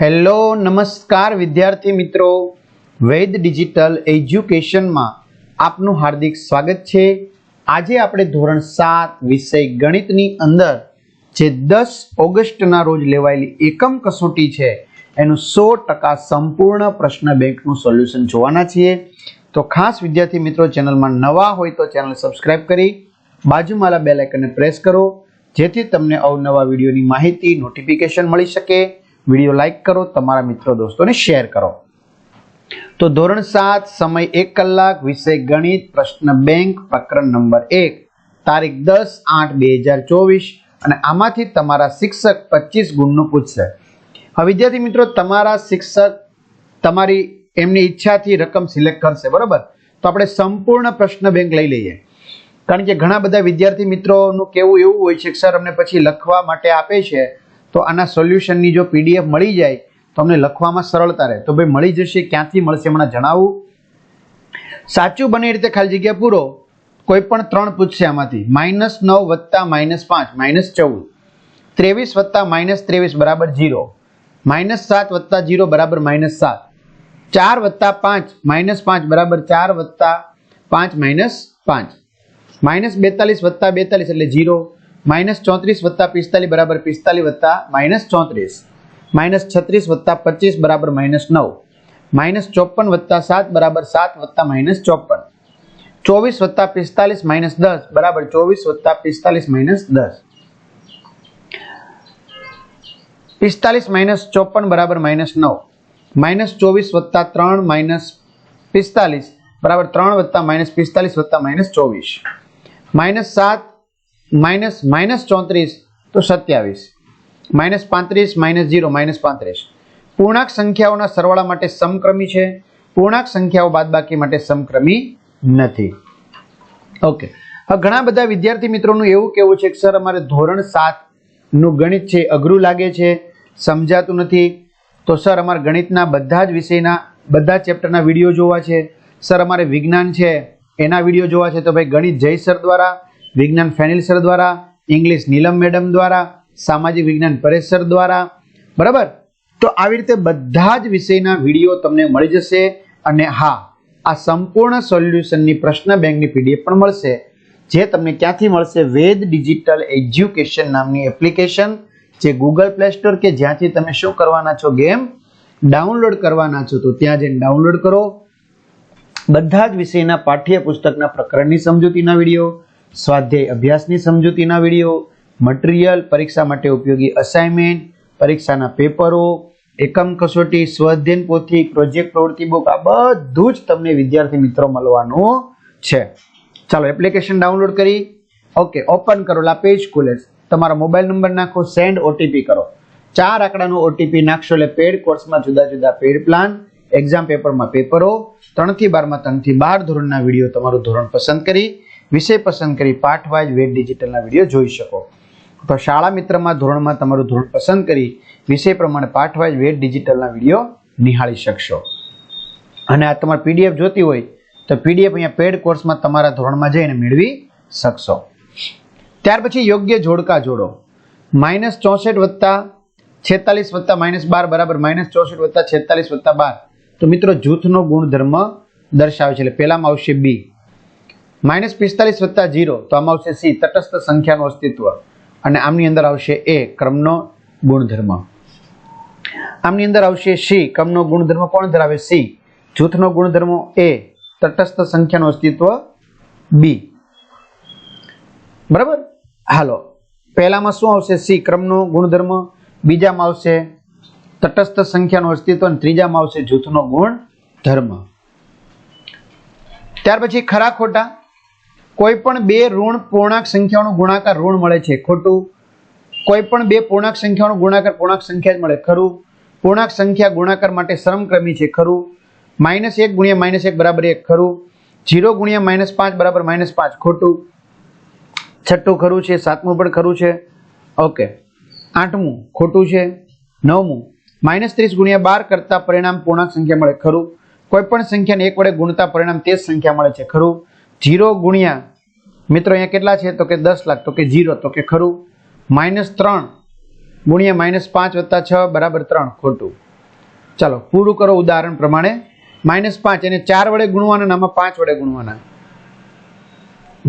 Hello, નમસ્કાર વિદ્યાર્થી મિત્રો. વૈદ ડિજિટલ એજ્યુકેશનમાં આપનું હાર્દિક સ્વાગત છે. આજે આપણે ધોરણ સાત વિષય ગણિતની અંદર જે દસ ઓગસ્ટના રોજ લેવાયેલી એકમ કસોટી છે, એનું સો ટકા સંપૂર્ણ પ્રશ્ન બેંકનું સોલ્યુશન જોવાના છીએ. તો ખાસ વિદ્યાર્થી મિત્રો, ચેનલમાં નવા હોય તો ચેનલ સબસ્ક્રાઇબ કરી બાજુમાંલા બેલ આઇકનને પ્રેસ કરો, જેથી તમને અવનવા વિડીયોની માહિતી, નોટિફિકેશન મળી શકે. વીડિયો લાઈક કરો, તમારા મિત્રો દોસ્તોને શેર કરો. તો ધોરણ સાત, સમય એક કલાક, વિષય ગણિત, પ્રશ્ન બેંક, પ્રકરણ નંબર એક. તારીખ દસ આઠ બે હજાર ચોવીસ. અને આમાંથી તમારા શિક્ષક પચીસ ગુણનું પૂછશે. હવે વિદ્યાર્થી મિત્રો, તમારા શિક્ષક તમારી એમની ઈચ્છાથી રકમ સિલેક્ટ કરશે, બરાબર? તો આપણે સંપૂર્ણ પ્રશ્ન બેંક લઈ લઈએ. કારણ કે ઘણા બધા વિદ્યાર્થી મિત્રોનું કેવું એવું હોય છે સર અમને પછી લખવા માટે આપે છે. તો આના સોલ્યુશનની જો પીડીએફ મળી જાય, તો અમને લખવામાં સરળતા રહે. તો ભાઈ મળી જશે, ક્યાંથી મળશે હમણાં જણાવું? સાચું બને રીતે ખાલી જગ્યા પૂરો. કોઈ પણ ત્રણ પૂછશે આમાંથી. માઇનસ નવ વત્તા માઇનસ પાંચ, માઇનસ ચૌદ. ત્રેવીસ વત્તા માઇનસ ત્રેવીસ બરાબર જીરો માઇનસ સાત વત્તા જીરો બરાબર માઇનસ સાત. ચાર વત્તા પાંચ, માઇનસ પાંચ બરાબર ચાર વત્તા પાંચ, માઇનસ પાંચ. માઇનસ બેતાલીસ વત્તા બેતાલીસ એટલે જીરો માઇનસ ચોત્રીસ વત્તા પિસ્તાલીસ બરાબર પિસ્તાલીસ વત્તા માઇનસ ચોત્રીસ. માઇનસ છત્રીસ વત્તા પચીસ બરાબર માઇનસ નવ. માઇનસ ચોપન વત્તા સાત બરાબર સાત વત્તા માઇનસ ચોપન. ચોવીસ વત્તા પિસ્તાલીસ માઇનસ દસ બરાબર ચોવીસ વત્તા પિસ્તાલીસ માઇનસ દસ. પિસ્તાલીસ માઇનસ ચોપન બરાબર માઇનસ નવ. માઇનસ ચોવીસ વત્તા ત્રણ માઇનસ પિસ્તાલીસ બરાબર ત્રણ વત્તા માઇનસ પિસ્તાલીસ વત્તા માઇનસ ચોવીસ. માઇનસ સાત માઇનસ માઇનસ ચોત્રીસ, તો સત્યાવીસ. માઇનસ પાંત્રીસ, માઇનસ જીરો, માઇનસ પાંત્રીસ. પૂર્ણાંક સંખ્યાઓના સરવાળા માટે સમક્રમી છે. પૂર્ણાંક સંખ્યાઓ બાદબાકી માટે સમક્રમી નથી. ઓકે. હવે ઘણા બધા વિદ્યાર્થી મિત્રોનું એવું કેવું છે કે, સર, અમારે ધોરણ સાતનું ગણિત છે, અઘરું લાગે છે, સમજાતું નથી. તો, સર, અમારે ગણિતના બધા જ વિષયના, બધા ચેપ્ટરના વીડિયો જોવા છે. સર, અમારે વિજ્ઞાન છે, એના વીડિયો જોવા છે. તો, ભાઈ, ગણિત જય સર દ્વારા વિજ્ઞાન ફેનિલ સર દ્વારા, ઇંગ્લિશ નીલમ મેડમ દ્વારા, સામાજિક વિજ્ઞાન પરેશ સર દ્વારા, બરાબર? તો આવી રીતે બધા જ વિષયના વીડિયો તમને મળી જશે અને હા, આ સંપૂર્ણ સોલ્યુશનની પ્રશ્ન બેંકની પીડીએફ પણ મળશે, જે તમને ક્યાંથી મળશે? વેદ ડિજિટલ એજ્યુકેશન નામની એપ્લિકેશન, જે ગૂગલ પ્લે સ્ટોર કે જ્યાંથી તમે શું કરવાના છો ગેમ, ડાઉનલોડ કરવાના છો, તો ત્યાં જઈને ડાઉનલોડ કરો. બધા જ વિષયના પાઠ્યપુસ્તકના પ્રકરણની સમજૂતીના વીડિયો સ્વાધ્યાય અભ્યાસની સમજૂતીના વીડિયો, મટીરિયલ પરીક્ષા માટે ઉપયોગી અસાઇનમેન્ટ, પરીક્ષાના પેપરો, એકમ કસોટી સ્વાધ્યન પોથી, પ્રોજેક્ટ પ્રવૃત્તિ બુક, આ બધું જ તમને વિદ્યાર્થી મિત્રો મળવાનું છે. ચાલો એપ્લિકેશન ડાઉનલોડ કરી, ઓકે, ઓપન કરો, લા પેજ ખુલે તમારા મોબાઈલ નંબર નાખો, સેન્ડ ઓટીપી કરો. ચાર આંકડાનો ઓટીપી નાખશો એટલે પેડ કોર્સમાં જુદા જુદા પેડ પ્લાન, એક્ઝામ પેપરમાં પેપરો, ત્રણથી બારમાં ત્રણથી બાર ધોરણના વીડિયો તમારું ધોરણ પસંદ કરી વિષય પસંદ કરી પાઠ વાઇઝ વેટ ડિજિટલના વીડિયો જોઈ શકો. તો શાળા મિત્રમાં ધોરણમાં તમારું ધોરણ પસંદ કરી વિષય પ્રમાણે પાઠ વાઇઝ વેટ ડિજિટલના વીડિયો નિહાળી શકશો. અને આ તમારે પીડીએફ જોતી હોય તો પીડીએફ અહીંયા પેડ કોર્સમાં તમારા ધોરણમાં જઈને મેળવી શકશો. ત્યાર પછી યોગ્ય જોડકા જોડો. માઇનસ ચોસઠ વત્તા છેતાલીસ વત્તા માઇનસ બાર બરાબર માઇનસ ચોસઠ વત્તા છેતાલીસ વત્તા બાર. તો મિત્રો જૂથનો ગુણધર્મ દર્શાવે છે એટલે પહેલામાં આવશે બી માઇનસ પિસ્તાલીસ વત્તા જીરો તો આમાં આવશે સી, તટસ્થ સંખ્યાનું અસ્તિત્વ. અને આમની અંદર આવશે એ, ક્રમનો ગુણધર્મ. આમની અંદર આવશે સી, ક્રમનો ગુણધર્મ કોણ ધરાવે? સી. જૂથનો ગુણધર્મ એ, તટસ્થ સંખ્યાનું અસ્તિત્વ બી. બરાબર? હાલો. પહેલામાં શું આવશે? સી, ક્રમનો ગુણધર્મ. બીજામાં આવશે તટસ્થ સંખ્યાનું અસ્તિત્વ અને ત્રીજામાં આવશે જૂથનો ગુણધર્મ. ત્યાર પછી ખરા ખોટા. કોઈ પણ બે ઋણ પૂર્ણાંક સંખ્યાનો ગુણાકાર ઋણ મળે છે, ખોટું. કોઈ પણ બે પૂર્ણાંક સંખ્યાનો ગુણાકાર પૂર્ણાંક સંખ્યા જ મળે, ખરું. પૂર્ણાંક સંખ્યા ગુણાકાર માટે સમક્રમી છે, ખરું. માઇનસ એક ગુણ્યા માઇનસ એક બરાબર એક, ખરું. જીરો ગુણ્યા માઇનસ પાંચ બરાબર માઇનસ પાંચ, ખોટું. છઠ્ઠું ખરું છે, સાતમું પણ ખરું છે. ઓકે. આઠમું, ખોટું છે. નવમું, માઇનસ ત્રીસ ગુણ્યા બાર કરતા પરિણામ પૂર્ણાંક સંખ્યા મળે, ખરું. કોઈ પણ સંખ્યાને એક વડે ગુણતા પરિણામ તે જ સંખ્યા મળે છે, ખરું. જીરો ગુણ્યા, મિત્રો અહીંયા કેટલા છે? તો કે દસ લાખ, તો કે જીરો, તો કે ખરું. માઇનસ ત્રણ ગુણ્યા માઇનસ પાંચ વત્તા છ બરાબર ત્રણ ખોટું. ચાલો, પૂરું કરો ઉદાહરણ પ્રમાણે. માઇનસ પાંચ, એને ચાર વડે ગુણવાના આમાં પાંચ વડે ગુણવાના.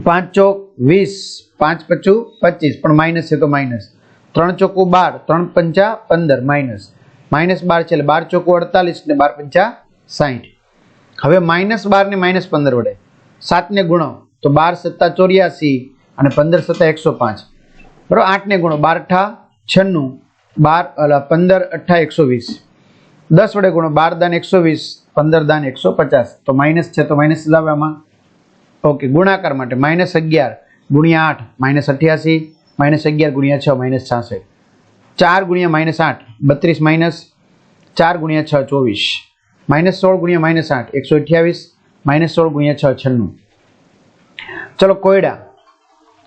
પાંચ ચોક વીસ, પાંચ પચું પચીસ, પણ માઇનસ છે તો માઇનસ. ત્રણ ચોકું બાર, ત્રણ પંચા પંદર, માઇનસ. માઇનસ બાર છે એટલે બાર ચોકું અડતાલીસ ને બાર પંચા સાહીઠ હવે માઇનસ બાર ને માઇનસ પંદર વડે. સાતને ગુણો, તો બાર સત્તા ચોર્યાસી અને પંદર સત્તા એકસો પાંચ. બરાબર, આઠને ગુણો બાર અઠા છન્નું, બાર પંદર અઠ્ઠા એકસો વીસ. દસ વડે ગુણો, બાર દાન એકસો વીસ, પંદર દાન એકસો પચાસ. તો માઇનસ છે તો માઇનસ લાવવામાં ઓકે, ગુણાકાર માટે માઇનસ અગિયાર ગુણ્યા આઠ, માઇનસ અઠ્યાસી, માઇનસ અગિયાર ગુણ્યા છ, માઇનસ છાસઠ. ચાર ગુણ્યા માઇનસ આઠ, બત્રીસ માઇનસ, ચાર ગુણ્યા છ, ચોવીસ. માઇનસ સોળ ગુણ્યા માઇનસ આઠ, એકસો અઠ્યાવીસ. માઇનસ સોળ ગુણ્યા છ, છન્નું. ચલો, કોયડા.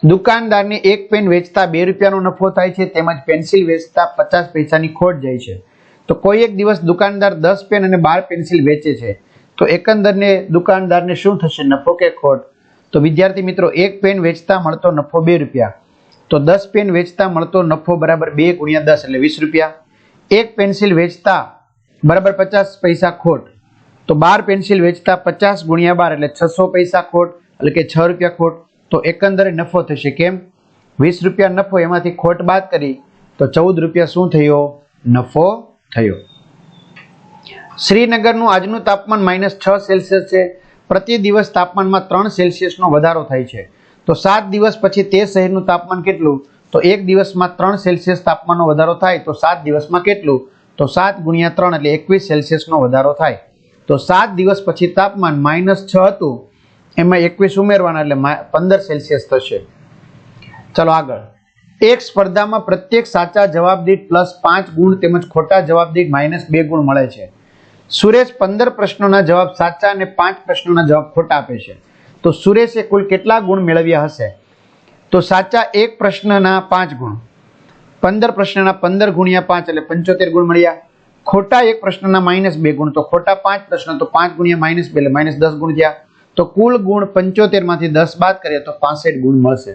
દુકાનદારને એક પેન વેચતા બે રૂપિયાનો નફો થાય છે, તેમજ પેન્સિલ વેચતા પચાસ પૈસાની ખોટ જાય છે. તો કોઈ એક દિવસ દુકાનદાર દસ પેન અને બાર પેન્સિલ વેચે છે. તો એકંદરને દુકાનદારને શું થશે, નફો કે ખોટ? તો વિદ્યાર્થી મિત્રો, એક પેન વેચતા મળતો નફો બે રૂપિયા. તો દસ પેન વેચતા મળતો નફો બરાબર બે ગુણ્યા દસ એટલે વીસ રૂપિયા. એક પેન્સિલ વેચતા બરાબર પચાસ પૈસા ખોટ. તો બાર પેન્સિલ વેચતા પચાસ ગુણ્યા બાર એટલે છસો પૈસા ખોટ, એટલે કે છ રૂપિયા ખોટ. તો એકંદરે નફો થશે કેમ? વીસ રૂપિયા નફો એમાંથી ખોટ બાદ કરી, તો ચૌદ રૂપિયા શું થયો? નફો થયો. શ્રીનગરનું આજનું તાપમાન માઇનસ છ સેલ્સિયસ છે. પ્રતિ દિવસ તાપમાનમાં ત્રણ સેલ્સિયસનો વધારો થાય છે. તો સાત દિવસ પછી તે શહેરનું તાપમાન કેટલું? તો એક દિવસમાં ત્રણ સેલ્સિયસ તાપમાનનો વધારો થાય, તો સાત દિવસમાં કેટલું? તો સાત ગુણ્યા ત્રણ એટલે એકવીસ સેલ્સિયસનો વધારો થાય. તો સાત દિવસ પછી તાપમાન માઇનસ છ હતું. એમાં એકવીસ ઉમેરવાના એટલે પંદર સેલ્સિયસ થશે. ચલો આગળ. એક સ્પર્ધામાં પ્રત્યેક સાચા જવાબ દીઠ પ્લસ પાંચ ગુણ તેમજ ખોટા જવાબ દીઠ માઇનસ બે ગુણ મળે છે. સુરેશ પંદર પ્રશ્નોના જવાબ સાચા અને પાંચ પ્રશ્નોના જવાબ ખોટા આપે છે. તો સુરેશે કુલ કેટલા ગુણ મેળવ્યા હશે? તો સાચા એક પ્રશ્નના પાંચ ગુણ. પંદર પ્રશ્નના પંદર ગુણ્યા પાંચ એટલે પંચોતેર ગુણ મળ્યા. ખોટા એક પ્રશ્નના માઇનસ બે ગુણ, તો ખોટા પાંચ પ્રશ્ન, તો પાંચ ગુણ્યા માઇનસ બે, એટલે માઇનસ દસ ગુણ થયા. તો કુલ ગુણ પંચોતેરમાંથી દસ બાદ કરીએ તો પાસઠ ગુણ મળશે.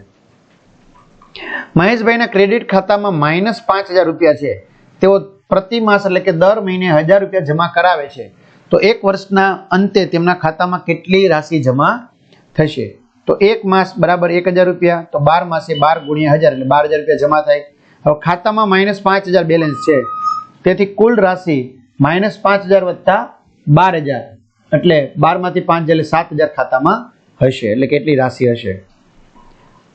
મહેશભાઈના ક્રેડિટ ખાતામાં માઇનસ પાંચ હજાર રૂપિયા છે. તેઓ પ્રતિ માસ એટલે કે દર મહિને હજાર રૂપિયા જમા કરાવે છે. તો એક વર્ષના અંતે તેમના ખાતામાં કેટલી રાશિ જમા થશે? તો એક માસ બરાબર એક હજાર રૂપિયા, તો બાર માસે બાર ગુણ્યા હજાર, એટલે બાર હજાર રૂપિયા જમા થાય. હવે ખાતામાં માઇનસ પાંચ હજાર બેલેન્સ છે. તેથી કુલ રાશિ માઇનસ પાંચ હજાર વત્તા બાર હજાર. એટલે બારમાંથી પાંચ એટલે સાત હજાર ખાતામાં હશે. એટલે કેટલી રાશિ હશે?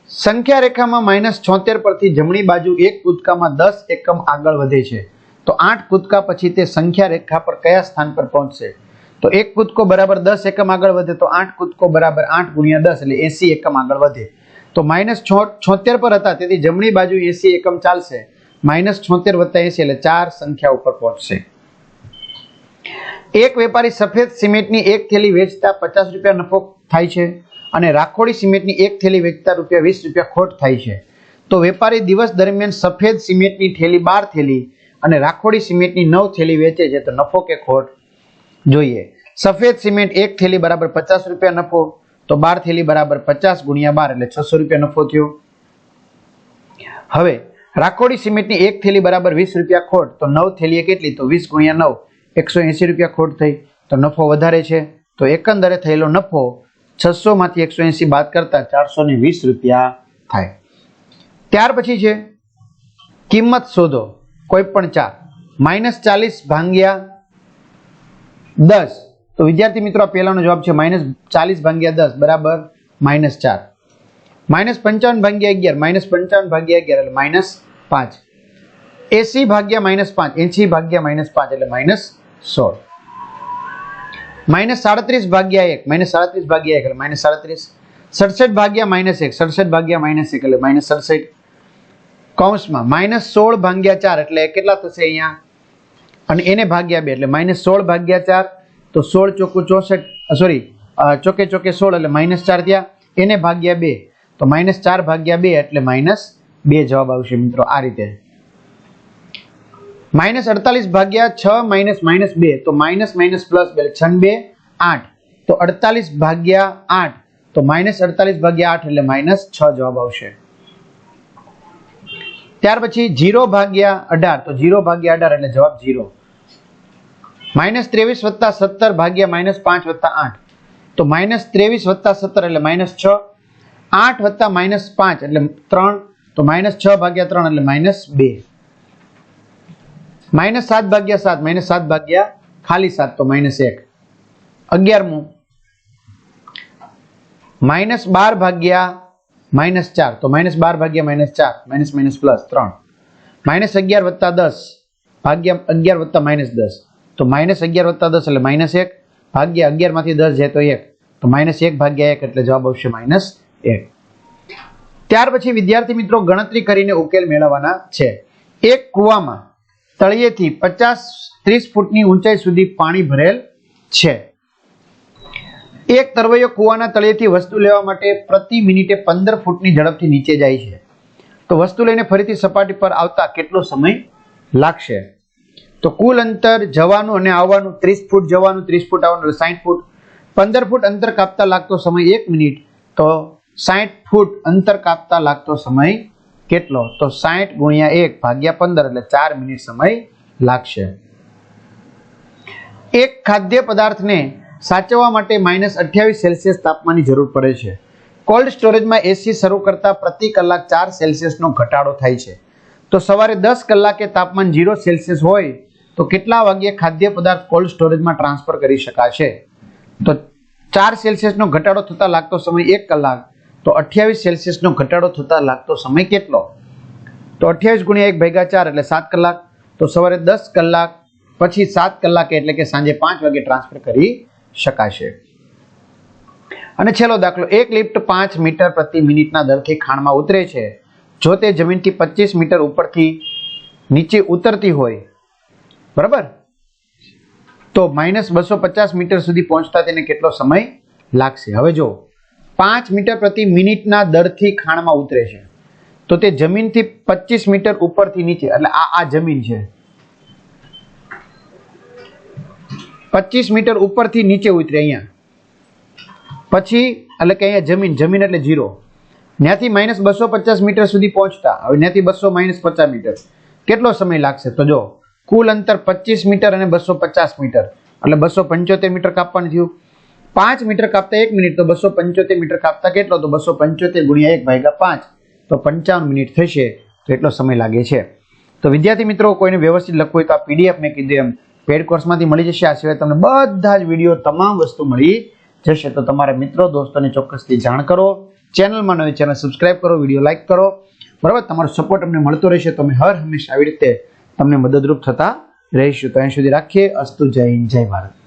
સંખ્યા રેખામાં માઇનસ છોતેર પરથી જમણી બાજુ એક કૂદકામાં દસ એકમ આગળ વધે છે. તો આઠ કૂદકા પછી તે સંખ્યા રેખા પર કયા સ્થાન પર પહોંચશે? તો એક કૂદકો બરાબર દસ એકમ આગળ વધે તો આઠ કૂદકો બરાબર આઠ ગુણ્યા દસ એટલે એસી એકમ આગળ વધે. તો માઇનસ છોતેર પર હતા, તેથી જમણી બાજુ એસી એકમ ચાલશે. માઇનસ છોતેર વત્તા એસી એટલે ચાર સંખ્યા ઉપર પહોંચશે. એક વેપારી સફેદ સિમેન્ટની એક થેલી વેચતા પચાસ રૂપિયા નફો થાય છે અને રાખોડી સિમેન્ટની એક થેલી વેચતા રૂપિયા વીસ રૂપિયા ખોટ થાય છે. તો વેપારી દિવસ દરમિયાન સફેદ સિમેન્ટની થેલી બાર થેલી અને રાખોડી સિમેન્ટની નવ થેલી વેચે છે તો નફો કે ખોટ? જોઈએ. સફેદ સિમેન્ટ એક થેલી બરાબર પચાસ રૂપિયા નફો, તો બાર થેલી બરાબર પચાસ ગુણ્યા બાર એટલે છસો રૂપિયા નફો થયો. હવે રાખોડી સિમેન્ટની એક થેલી બરાબર વીસ રૂપિયા ખોટ, તો નવ થેલીએ કેટલી? તો વીસ ગુણ્યા નવ, એકસો એંસી રૂપિયા ખોટ થઈ. તો નફો વધારે છે. તો એકંદરે થયેલો નફો છસો માંથી એકસો એંસી બાદ કરતા ચારસો ને વીસ રૂપિયા થાય. ત્યાર પછી છે, કિંમત શોધો. કોઈ પણ ચાર. માઇનસ ચાલીસ ભાંગ્યા દસ. તો વિદ્યાર્થી મિત્રો પહેલાનો જવાબ છે માઇનસ ચાલીસ ભાંગ્યા દસ, બરાબર માઇનસ ચાર. માઇનસ પંચાવન ભાગ્યા અગિયાર, માઇનસ પંચાવન ભાગ્યા અગિયાર એટલે માઇનસ પાંચ. એસી ભાગ્યા માઇનસ પાંચ એસી ભાગ્યા માઇનસ પાંચ એટલે માઇનસ સોળ. માઇનસ સાડત્રીસ ભાગ્યા એક, માઇનસ સાડત્રીસ ભાગ્યા એક એટલે માઇનસ સાડત્રીસ. સડસઠ ભાગ્યા માઇનસ એક, સડસઠ ભાગ્યા માઇનસ એક એટલે માઇનસ સડસઠ. કૌંસમાં માઇનસ સોળ ભાગ્યા ચાર એટલે કેટલા થશે અહીંયા? અને એને ભાગ્યા બે એટલે માઇનસ સોળ ભાગ્યા ચાર, તો સોળ ચોખ્ખું ચોસઠ સોરી ચોકે ચોકે સોળ એટલે માઇનસ ચાર થયા. એને ભાગ્યા બે. તો માઇનસ ચાર ભાગ્યા બે એટલે માઇનસ બે જવાબ આવશે મિત્રો, આ રીતે. માઇનસ અડતાલીસ ભાગ્યા છ માઇનસ માઇનસ બે, તો માઇનસ માઇનસ પ્લસ બે છ બે, આઠ. તો અડતાલીસ ભાગ્યા આઠ, તો માઇનસ અડતાલીસ ભાગ્યા આઠ એટલે માઇનસ છ જવાબ આવશે. ત્યાર પછી જીરો ભાગ્યા અઢાર, તો જીરો ભાગ્યા અઢાર એટલે જવાબ જીરો. માઇનસ ત્રેવીસ વત્તા સત્તર ભાગ્યા માઇનસ પાંચ વત્તા આઠ. તો માઇનસ ત્રેવીસ વત્તા સત્તર એટલે માઇનસ છ આઠ વત્તા માઇનસ પાંચ એટલે ત્રણ, તો માઇનસ છ ભાગ્યા ત્રણ એટલે માઇનસ બે. માઇનસ સાત ભાગ્યા સાત, માઇનસ સાત ભાગ્યા ખાલી સાત, તો માઇનસ એક. અગિયારમું. માઇનસ બાર ભાગ્યા માઇનસ ચાર, તો માઇનસ બાર ભાગ્યા માઇનસ ચાર, માઇનસ માઇનસ પ્લસ ત્રણ. માઇનસ અગિયાર વત્તા દસ, ભાગ્યા અગિયાર વત્તા માઇનસ દસ. તો માઇનસ અગિયાર વત્તા દસ એટલે માઇનસ એક, ભાગ્યા અગિયારમાંથી દસ જાય તો એક. તો માઇનસ એક ભાગ્યા એક એટલે જવાબ આવશે માઇનસ એક. ત્યાર પછી વિદ્યાર્થી મિત્રો ગણતરી કરીને ઉકેલ મેળવવાના છે. એક કૂવામાં તળિયેથી પચાસ ત્રીસ ફૂટની ઊંચાઈ સુધી પાણી ભરેલ છે. એક તરવૈયો કૂવાના તળિયેથી વસ્તુ લેવા માટે પ્રતિ મિનિટે પંદર ફૂટની ઝડપથી નીચે જાય છે. તો વસ્તુ લઈને ફરીથી સપાટી પર આવતા કેટલો સમય લાગશે? તો કુલ અંતર જવાનું અને આવવાનું ત્રીસ ફૂટ, જવાનું ત્રીસ ફૂટ, આવવાનું સાઠ ફૂટ. પંદર ફૂટ અંતર કાપતા લાગતો સમય એક મિનિટ. તો સાઠ ફૂટ અંતર કાપતા લાગતો સમય કેટલો? તો સાઠ ગુણ્યા એક ભાગ્યા પંદર એટલે ચાર મિનિટ સમય લાગશે. એક ખાદ્ય પદાર્થને સાચવવા માટે માઇનસ અઠ્યાવીસ સેલ્સિયસ તાપમાનની જરૂર પડે છે. કોલ્ડ સ્ટોરેજમાં એસી શરૂ કરતા પ્રતિ કલાક ચાર સેલ્સિયસનો ઘટાડો થાય છે. તો સવારે દસ કલાકે તાપમાન ઝીરો સેલ્સિયસ હોય, તો કેટલા વાગ્યે ખાદ્ય પદાર્થ કોલ્ડ સ્ટોરેજમાં ટ્રાન્સફર કરી શકાશે? તો ચાર સેલ્સિયસનો ઘટાડો થતાં લાગતો સમય એક કલાક તો અઠ્યાવીસ સેલ્સિયસનો ઘટાડો થતાં લાગતો સમય કેટલો? તો અઠ્યાવીસ ગુણ્યા એક ભેગા ચાર એટલે સાત કલાક. તો સવારે દસ કલાક, પછી સાત કલાકે એટલે કે સાંજે પાંચ વાગે ટ્રાન્સફર કરી શકાશે. અને છેલ્લો દાખલો, એક લિફ્ટ પાંચ મીટર પ્રતિ મિનિટના દરથી ખાણમાં ઉતરે છે. જો તે જમીનથી પચીસ મીટર ઉપરથી નીચે ઉતરતી હોય, બરાબર? તો માઇનસ બસો પચાસ મીટર સુધી પહોંચતા તેને કેટલો સમય લાગશે? હવે જો પાંચ મીટર પ્રતિ મિનિટના દરથી ખાણમાં ઉતરે છે. તો તે જમીનથી પચીસ મીટર ઉપરથી નીચે, એટલે આ આ જમીન છે. પચીસ મીટર ઉપરથી નીચે ઉતરે અહીંયા. પછી, એટલે કે અહીંયા જમીન જમીન એટલે જીરો ત્યાંથી માઇનસ બસો પચાસ મીટર સુધી પહોંચતા. હવે ત્યાંથી બસો માઇનસ પચાસ મીટર. કેટલો સમય લાગશે? તો જો, કુલ અંતર પચીસ મીટર અને બસો પચાસ મીટર. એટલે બસો પંચોતેર મીટર કાપવાનું થયું. પાંચ મીટર કાપતા એક મિનિટ, તો બસો પંચોતેર મીટર કાપતા કેટલો? તો બસો પંચોતેર ગુણ્યા એક ભાગ્યા પાંચ. તો પંચાવન મિનિટ થશે, તો એટલો સમય લાગે છે. તો વિદ્યાર્થી મિત્રો, કોઈને વ્યવસ્થિત લખવું હોય તો આ પીડીએફ મેં કીધું એમ. પેડ કોર્સમાંથી મળી જશે. આ સિવાય તમને બધા જ વીડિયો તમામ વસ્તુ મળી જશે. તો તમારા મિત્રો, દોસ્તોને ચોક્કસથી જાણ કરો. ચેનલમાં નવી ચેનલ સબસ્ક્રાઇબ કરો વીડિયો લાઇક કરો. બરાબર? તમારો સપોર્ટ અમને મળતો રહેશે. તો અમે હર હંમેશા આવી રીતે તમને મદદરૂપ થતા રહીશું. તો અહીં સુધી રાખીએ. અસ્તુ જય હિન્દ, જય ભારત.